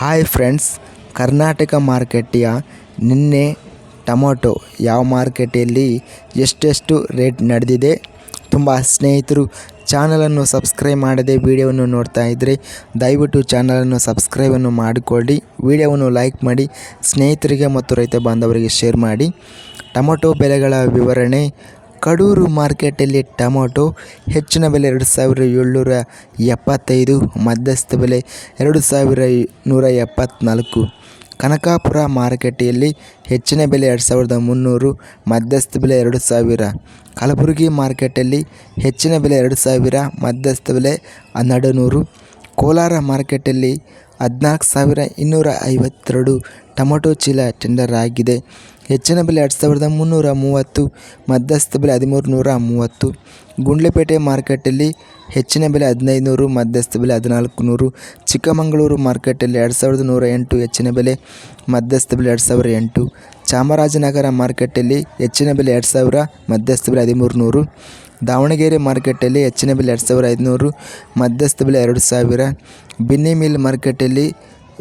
Hi friends Karnataka ಮಾರ್ಕೆಟಿಯ ನಿನ್ನೆ tomato ಯಾವ ಮಾರ್ಕೆಟಲ್ಲಿ ಎಷ್ಟೆಷ್ಟು ರೇಟ್ ನಡೆದಿದೆ. ತುಂಬ ಸ್ನೇಹಿತರು ಚಾನಲನ್ನು ಸಬ್ಸ್ಕ್ರೈಬ್ ಮಾಡದೆ ವಿಡಿಯೋವನ್ನು ನೋಡ್ತಾ ಇದ್ದರೆ ದಯವಿಟ್ಟು ಚಾನಲನ್ನು ಸಬ್ಸ್ಕ್ರೈಬನ್ನು ಮಾಡಿಕೊಳ್ಳಿ. ವಿಡಿಯೋವನ್ನು ಲೈಕ್ ಮಾಡಿ, ಸ್ನೇಹಿತರಿಗೆ ಮತ್ತು ರೈತ ಬಾಂಧವರಿಗೆ ಶೇರ್ ಮಾಡಿ. ಟೊಮೊಟೊ ಬೆಲೆಗಳ ವಿವರಣೆ ಕಡೂರು ಮಾರ್ಕೆಟಲ್ಲಿ ಟೊಮೊಟೊ ಹೆಚ್ಚಿನ ಬೆಲೆ ಎರಡು ಸಾವಿರ ಏಳ್ನೂರ ಎಪ್ಪತ್ತೈದು, ಮಧ್ಯಸ್ಥ ಬೆಲೆ ಎರಡು ಸಾವಿರ ನೂರ ಎಪ್ಪತ್ತ್ನಾಲ್ಕು ಕನಕಾಪುರ ಮಾರುಕಟ್ಟೆಯಲ್ಲಿ ಹೆಚ್ಚಿನ ಬೆಲೆ ಎರಡು ಸಾವಿರದ ಮುನ್ನೂರು, ಮಧ್ಯಸ್ಥ ಬೆಲೆ ಎರಡು ಸಾವಿರ. ಕಲಬುರಗಿ ಮಾರ್ಕೆಟಲ್ಲಿ ಹೆಚ್ಚಿನ ಬೆಲೆ ಎರಡು ಸಾವಿರ, ಮಧ್ಯಸ್ಥ ಬೆಲೆ ಹನ್ನೆರಡು ನೂರು. ಕೋಲಾರ ಮಾರ್ಕೆಟಲ್ಲಿ ಹದಿನಾಲ್ಕು ಸಾವಿರ ಇನ್ನೂರ ಐವತ್ತೆರಡು ಟೊಮೊಟೊ ಚೀಲ ಟೆಂಡರ್ ಆಗಿದೆ. ಹೆಚ್ಚಿನ ಬೆಲೆ ಎರಡು ಸಾವಿರದ ಮುನ್ನೂರ ಮೂವತ್ತು, ಮಧ್ಯಸ್ಥ ಬೆಲೆ ಹದಿಮೂರು ನೂರ ಮೂವತ್ತು. ಗುಂಡ್ಲಿಪೇಟೆ ಮಾರ್ಕೆಟಲ್ಲಿ ಹೆಚ್ಚಿನ ಬೆಲೆ ಹದಿನೈದು ನೂರು, ಮಧ್ಯಸ್ಥ ಬೆಲೆ ಹದಿನಾಲ್ಕು ನೂರು. ಚಿಕ್ಕಮಗಳೂರು ಮಾರ್ಕೆಟಲ್ಲಿ ಎರಡು ಸಾವಿರದ ನೂರ ಎಂಟು ಹೆಚ್ಚಿನ ಬೆಲೆ, ಮಧ್ಯಸ್ಥ ಬೆಲೆ ಎರಡು ಸಾವಿರ ಎಂಟು. ಚಾಮರಾಜನಗರ ಮಾರ್ಕೆಟಲ್ಲಿ ಹೆಚ್ಚಿನ ಬೆಲೆ ಎರಡು ಸಾವಿರ, ಮಧ್ಯಸ್ಥ ಬೆಲೆ ಹದಿಮೂರು ನೂರು ದಾವಣಗೆರೆ ಮಾರ್ಕೆಟಲ್ಲಿ ಹೆಚ್ಚಿನ ಬೆಲೆ ಎರಡು ಸಾವಿರ ಐದುನೂರು, ಮಧ್ಯಸ್ಥ ಬೆಲೆ ಎರಡು ಸಾವಿರ. ಬಿನ್ನಿ ಮಿಲ್ ಮಾರ್ಕೆಟಲ್ಲಿ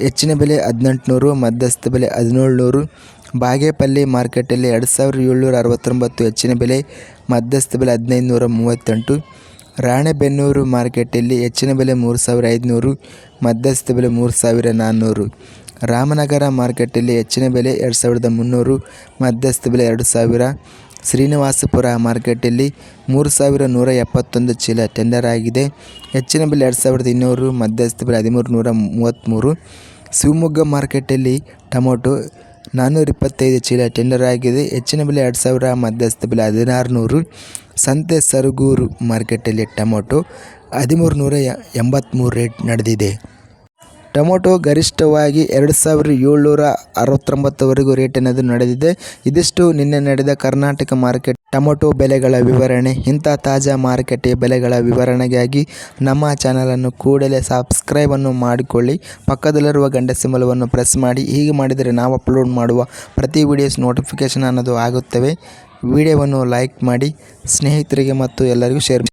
ಹೆಚ್ಚಿನ ಬೆಲೆ ಹದಿನೆಂಟುನೂರು, ಮಧ್ಯಸ್ಥ ಬೆಲೆ ಹದಿನೇಳು ನೂರು ಬಾಗೇಪಲ್ಲಿ ಮಾರ್ಕೆಟಲ್ಲಿ ಎರಡು ಸಾವಿರ ಏಳ್ನೂರ ಅರವತ್ತೊಂಬತ್ತು ಹೆಚ್ಚಿನ ಬೆಲೆ, ಮಧ್ಯಸ್ಥ ಬೆಲೆ ಹದಿನೈದು ನೂರ ಮೂವತ್ತೆಂಟು. ರಾಣೆಬೆನ್ನೂರು ಮಾರ್ಕೆಟಲ್ಲಿ ಹೆಚ್ಚಿನ ಬೆಲೆ ಮೂರು ಸಾವಿರ ಐದುನೂರು, ಮಧ್ಯಸ್ಥ ಬೆಲೆ ಮೂರು ಸಾವಿರ ನಾನ್ನೂರು. ರಾಮನಗರ ಮಾರ್ಕೆಟಲ್ಲಿ ಹೆಚ್ಚಿನ ಬೆಲೆ ಎರಡು ಸಾವಿರದ ಮುನ್ನೂರು, ಮಧ್ಯಸ್ಥ ಬೆಲೆ ಎರಡು ಸಾವಿರ. ಶ್ರೀನಿವಾಸಪುರ ಮಾರ್ಕೆಟಲ್ಲಿ ಮೂರು ಸಾವಿರ ನೂರ ಎಪ್ಪತ್ತೊಂದು ಚೀಲ ಟೆಂಡರ್ ಆಗಿದೆ. ಹೆಚ್ಚಿನ ಬೆಲೆ ಎರಡು ಸಾವಿರದ ಇನ್ನೂರು, ಮಧ್ಯಸ್ಥ ಬೆಲೆ ಹದಿಮೂರು ನೂರ ಮೂವತ್ತ್ಮೂರು ಶಿವಮೊಗ್ಗ ಮಾರ್ಕೆಟಲ್ಲಿ ಟೊಮೊಟೊ ನಾನ್ನೂರ ಇಪ್ಪತ್ತೈದು ಚೀಲ ಟೆಂಡರ್ ಆಗಿದೆ. ಹೆಚ್ಚಿನ ಬೆಲೆ ಎರಡು ಸಾವಿರ, ಮಧ್ಯಸ್ಥ ಬೆಲೆ ಹದಿನಾರು ನೂರು ಸಂತೆ ಸರಗೂರು ಮಾರ್ಕೆಟಲ್ಲಿ ಟೊಮೊಟೊ ಹದಿಮೂರು ನೂರ ಎಂಬತ್ತ್ಮೂರು ರೇಟ್ ನಡೆದಿದೆ. ಟೊಮೊಟೊ ಗರಿಷ್ಠವಾಗಿ ಎರಡು ಸಾವಿರದ ಏಳ್ನೂರ ಅರವತ್ತೊಂಬತ್ತುವರೆಗೂ ರೇಟ್ ಅನ್ನೋದು ನಡೆದಿದೆ. ಇದಿಷ್ಟು ನಿನ್ನೆ ನಡೆದ ಕರ್ನಾಟಕ ಮಾರ್ಕೆಟ್ ಟೊಮೊಟೊ ಬೆಲೆಗಳ ವಿವರಣೆ. ಇಂಥ ತಾಜಾ ಮಾರುಕಟ್ಟೆ ಬೆಲೆಗಳ ವಿವರಣೆಗಾಗಿ ನಮ್ಮ ಚಾನಲನ್ನು ಕೂಡಲೇ ಸಬ್ಸ್ಕ್ರೈಬನ್ನು ಮಾಡಿಕೊಳ್ಳಿ. ಪಕ್ಕದಲ್ಲಿರುವ ಗಂಡ ಸಿಂಬಲವನ್ನು ಪ್ರೆಸ್ ಮಾಡಿ. ಹೀಗೆ ಮಾಡಿದರೆ ನಾವು ಅಪ್ಲೋಡ್ ಮಾಡುವ ಪ್ರತಿ ವಿಡಿಯೋಸ್ ನೋಟಿಫಿಕೇಷನ್ ಅನ್ನೋದು ಆಗುತ್ತವೆ. ವಿಡಿಯೋವನ್ನು ಲೈಕ್ ಮಾಡಿ. ಸ್ನೇಹಿತರಿಗೆ ಮತ್ತು ಎಲ್ಲರಿಗೂ ಶೇರ್